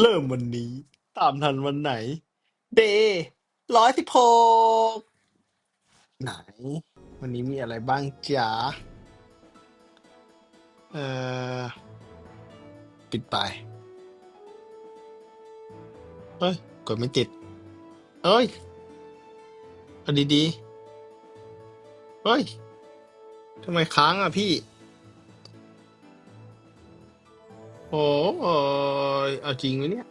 เริ่มวันนี้ ตามทันวันไหน เดย์ร้อยสิบหกไหน วันนี้มีอะไรบ้างจ๊ะเอ่อ ปิดไปเฮ้ย กดไม่ติด เอ้ยเอาดีๆเฮ้ยทำไมค้างอะพี่ โอ้ยเอาจริงไหมเนี่ย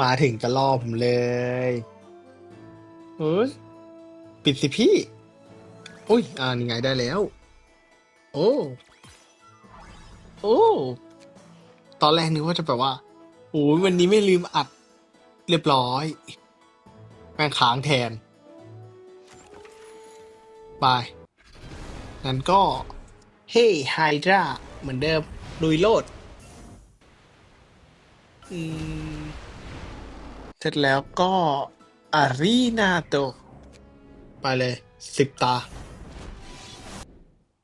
มาถึงจะรอผมเลยเฮ้ย ปิดสิพี่ อุ้ย อ่านี่ไงได้แล้ว โอ้ โอ้ ตอนแรกนึกว่าจะแบบว่าโอ้ยวันนี้ไม่ลืมอัด เรียบร้อย แม่งค้างแทน ไปงั้นก็ เฮ้ไฮดราเหมือนเดิมลุยโลด อืม เสร็จแล้วก็อารีนาโตไปเลยสิบตา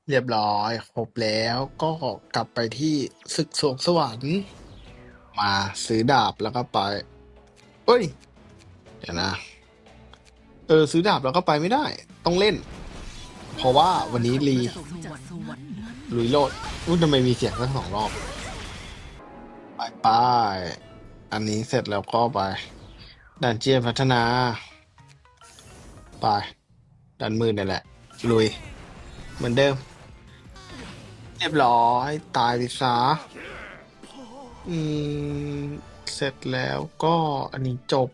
เรียบร้อยครบแล้วก็กลับไปที่ศึกสวงสวรรค์ มาซื้อดาบแล้วก็ไป เอ้ย เดี๋ยวนะ เออ ซื้อดาบแล้วก็ไปไม่ได้ ต้องเล่น เพราะว่าวันนี้รีลุยโลดอุ้ยทำไมมีเสียงทั้งสองรอบ ไปไปอันนี้เสร็จแล้วก็ไป ดันเจียนพัฒนา ไป ดันมือนี่แหละ ลุย เหมือนเดิม เรียบร้อยตายไปซะอืม เสร็จแล้วก็อันนี้จบ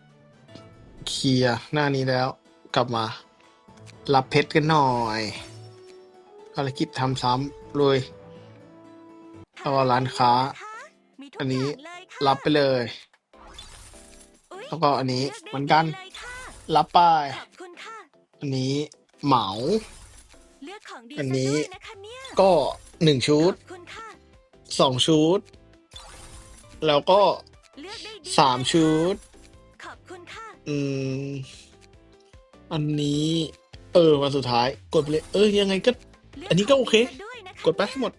เคลียร์หน้านี้แล้ว กลับมา รับเพชรกันหน่อยภารกิจทำซ้ำเลยเอาร้านค้า อันนี้รับไปเลย แล้วก็อันนี้เหมือนกัน รับไปขอบคุณค่ะอันนี้เหมาเลือกของดีอันนี้ซะด้วยนะคะเนี่ยก็หนึ่งชุดขอบคุณค่ะสองชุด แล้วก็เลือกได้ดีสามชุดขอบคุณค่ะอืม อันนี้ เออวันสุดท้ายกดไปเลยเออยังไงก็ลือันนี้ก็โอเคขงดีซะด้วยนะคะกดไปให้หมด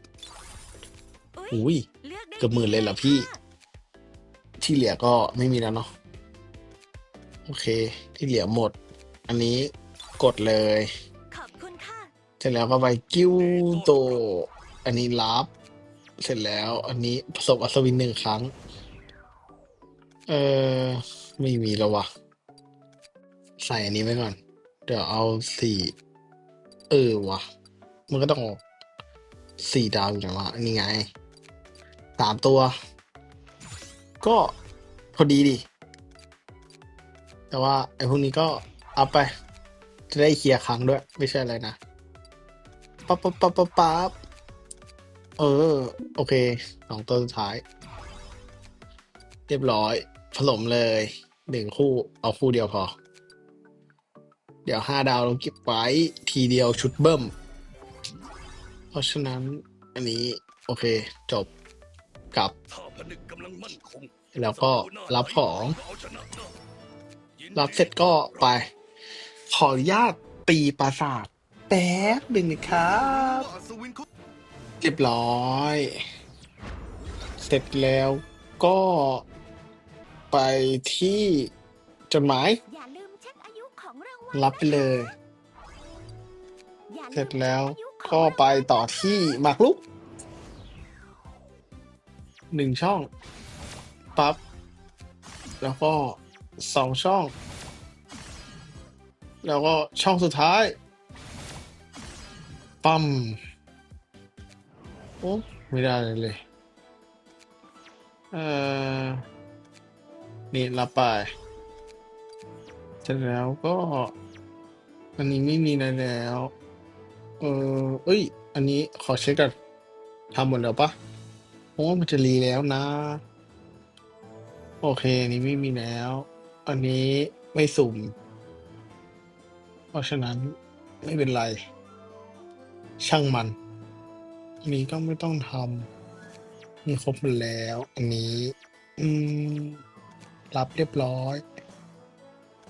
อุ๊ยอุ้ยลือกได้เกือบหมื่นเลยเหรอพี่ ที่เหลือก็ไม่มีแล้วเนาะโอเค ที่เหลือหมด อันนี้กดเลยขอบคุณค่ะเสร็จแล้วก็ไปกิ้วโต อันนี้รับเสร็จแล้ว อันนี้ผสมอัศวินหนึ่งครั้ง เออไม่มีแล้ววะใส่อันนี้ไว้ก่อน เดี๋ยวเอาสี่เออวะมันก็ต้องสี่ดาวอยู่นะวะนนี้ไงสามตัว ก็พอดีดิ แต่ว่าไอ้พวกนี้ก็เอาไป จะได้เคลียร์ครั้งด้วย ไม่ใช่อะไรนะปั๊บปั๊บปั๊บปั๊บปั๊บเออ โอเคสองตัวสุดท้าย เรียบร้อยผสมเลยหนึ่งคู่เอาคู่เดียวพอ เดี๋ยวห้าดาวลงเก็บไว้ทีเดียวชุดเบิ้ม เพราะฉะนั้นอันนี้โอเคจบกลับ แล้วก็รับของ รับเสร็จก็ไป ขออนุญาตตีปราสาทแป๊บหนึ่งนะครับ เรียบร้อย เสร็จแล้วก็ไปที่จดหมาย รางวัลรับไปเลยอย่าลืมเสร็จแล้วเช็คอายุของก็ไปต่อที่หมากรุกหนึ่งช่อง ปั๊บ แล้วก็สองช่อง แล้วก็ช่องสุดท้าย ปั๊มโอ้ไม่ได้เลยเลยเอ่อ นี่รับไป เสร็จแล้วก็อันนี้ไม่มีอะไรแล้ว เออเอ้ย อันนี้ขอเช็คกันทำหมดแล้วปะโอ้มันจะรีแล้วนะ โอเค อันนี้ไม่มีแล้ว อันนี้ไม่สุ่ม เพราะฉะนั้นไม่เป็นไร ช่างมัน อันนี้ก็ไม่ต้องทำมีครบหมดแล้ว อันนี้ อืม รับเรียบร้อย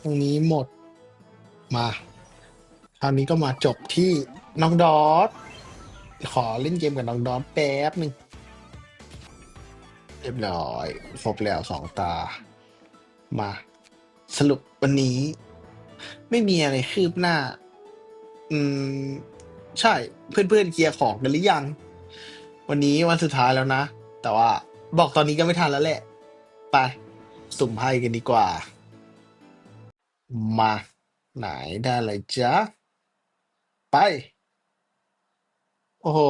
ตรงนี้หมดมาคราวนี้ก็มาจบที่น้องดอสขอเล่นเกมกับน้องดอสแป๊บหนึ่งเรียบร้อยครบแล้วสองตา มา สรุปวันนี้ ไม่มีอะไรคืบหน้า อืม ใช่ เพื่อนๆเคลียร์ของกันหรือยัง วันนี้วันสุดท้ายแล้วนะ แต่ว่าบอกตอนนี้ก็ไม่ทันแล้วแหละ ไป สุ่มไพ่กันดีกว่า มา ไหนได้อะไรจ๊ะไป โอ้โห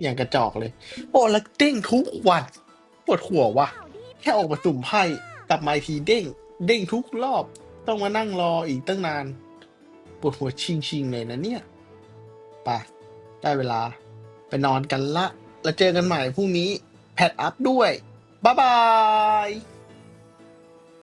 อย่างกระจอกเลย โอ้แล้วเด้งทุกวันปวดหัววะข่าวดีแค่ออกมาสุ่มไพ่กลับมาอีกทีเด้ง เด้งทุกรอบ ต้องมานั่งรออีกตั้งนานปวดหัวชิงๆเลยนะเนี่ยไปได้เวลา ไปนอนกันละ แล้วเจอกันใหม่พรุ่งนี้ แพทอัพด้วย บ๊ายบาย